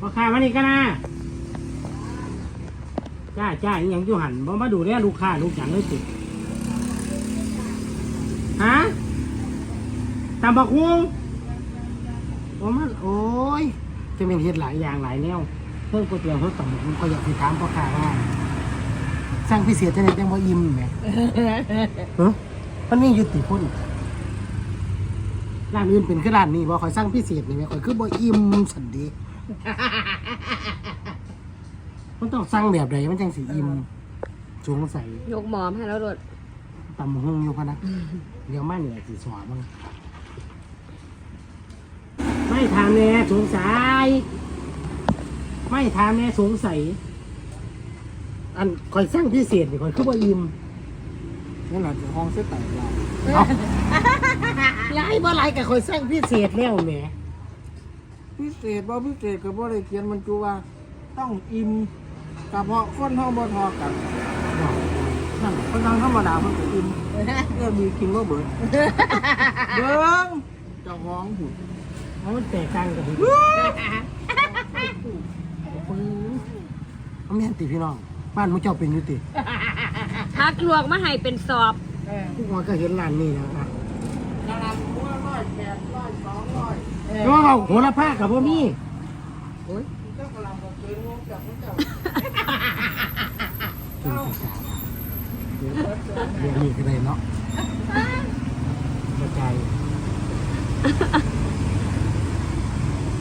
พอค้ามานี่กันนะจ้าจ้าอหยังอยู่หันบ่มาดูแลลูกค้าลูกหยังเลยสิฮะตำบักฮวงโอ้มันโอ้ยจะเป็นเฮ็ดหลายอย่างหลายแนวเพิ่มก๋วยเตี๋ยวเพิ่มตำบักฮวงก็อยากสิถามพ่อค้าว่าสร้างพิเศษจะได้จังบ่อิ่มแหมเอ้อมันมีอยู่ติพุ่นร้านอื่นเป็นคือร้านนี้บ่คอยสร้างพิเศษนี่แหม่คอยคือบ่อิ่มสันเดี มันต้องสั่งแบบใดมันจังสิอิ่มสงสัยยกหมอมให้แล้วโดดตำบักหุ่งอยู่พะนะเดี๋ยวมาเนี่ยสิสอนมึงไม่ถามแน่สงสัยไม่ถามแน่สงสัย อันคอยสร้างพิเศษนี่คอยคือบ่อิ่มนี่แหละห้องเส้นแต่เราเอาหลายบ่หลายก็คอยสร้างพิเศษแล้วแหม พิเศษบ่พิเศษก็บ่ได้เขียนมันจูว่า ต้องอิ่มกระเพาะคนเฮาบ่เทอกันนั่นคนทางธรรมดาเพิ่นก็อิ่มเออมีกินบ่เบิดเบิ่งเจ้าของหุ่นเอามันแตกต่างกันดิเอาแม่นติพี่น้อง บ้านมุเจ้าเป็นอยู่ติพักลวกมาให้เป็นสอบ ทุกคนก็เห็นร้านนี้แล้วนะ ระดับหัวร้อยแปดร้อยสองร้อยเพราะว่าโหระพากับพวกนี้เจ้ากำลังก็เกินงบจากพระเจ้าเป็นภาษาเดี๋ยวนี้ก็ได้เนาะกระจาย